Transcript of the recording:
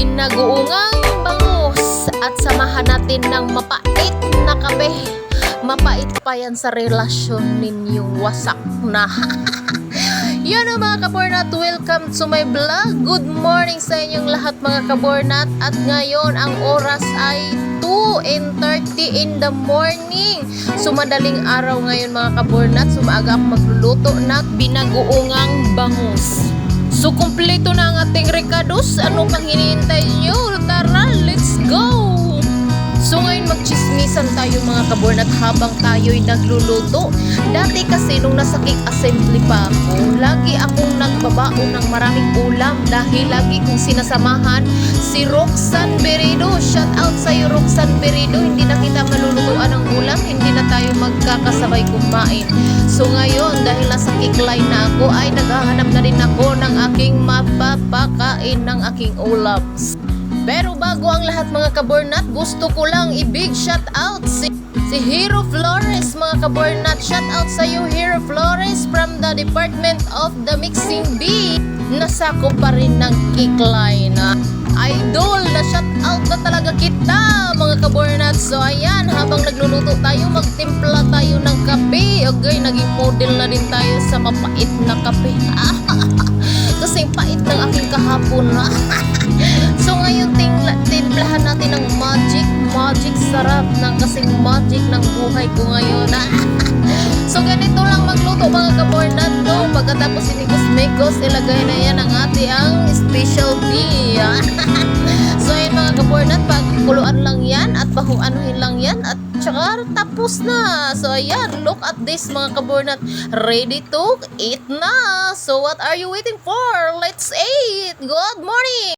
binagoongang bangus at samahan natin ng mapait na kape. Mapait pa yan sa relasyon ninyong wasak na. Yan o mga kabornat, welcome to my vlog. Good morning sa inyong lahat mga kabornat. At ngayon ang oras ay 2.30 in the morning. So madaling araw ngayon mga kabornat. So maaga ako magluluto ng binagoongang bangus. Recados. Ano pang hinihintay nyo? Tara, let's go! So ngayon magchismisan tayo mga kabornat habang tayo'y nagluluto. Dati kasi nung nasa cake assembly pa ako, lagi akong nagbabaon ng maraming ulam dahil lagi kong sinasamahan si Roxanne Berido. Shout out sa iyo Roxanne Berido. Hindi na kita malulutuan ng ulam, hindi na tayo magkakasabay kumain. So ngayon dahil nasa cake line na ako ay naghahanap na rin ako aking mapapakain ng aking ulams. Pero bago ang lahat mga kabornat, gusto ko lang i-big shout out si, si Hero Flores mga kabornat. Shout out sa iyo Hero Flores from the Department of the Mixing Bee. Nasako pa rin ng cake line. ah. Idol na shout out na talaga kita mga kabornat. So ayan, habang nagluluto tayo, magtimpla tayo ng kape. Okay, naging model na din tayo sa mapait na kape. Ng aking kahapon na. So ngayon tingla, timplahan natin ng magic, magic sarap ng kasing magic ng buhay ko ngayon. so ganito lang magluto mga kabornat no. Pagkatapos inikos-mikos, ilagay na yan ang ating specialty. so yun mga kabornat, pagkuluan lang yan at pahuanuhin lang yan at tsaka tapos na. So ayan, look at this mga kabornat. Ready to eat na. So what are you waiting for? Let's eat! Good morning!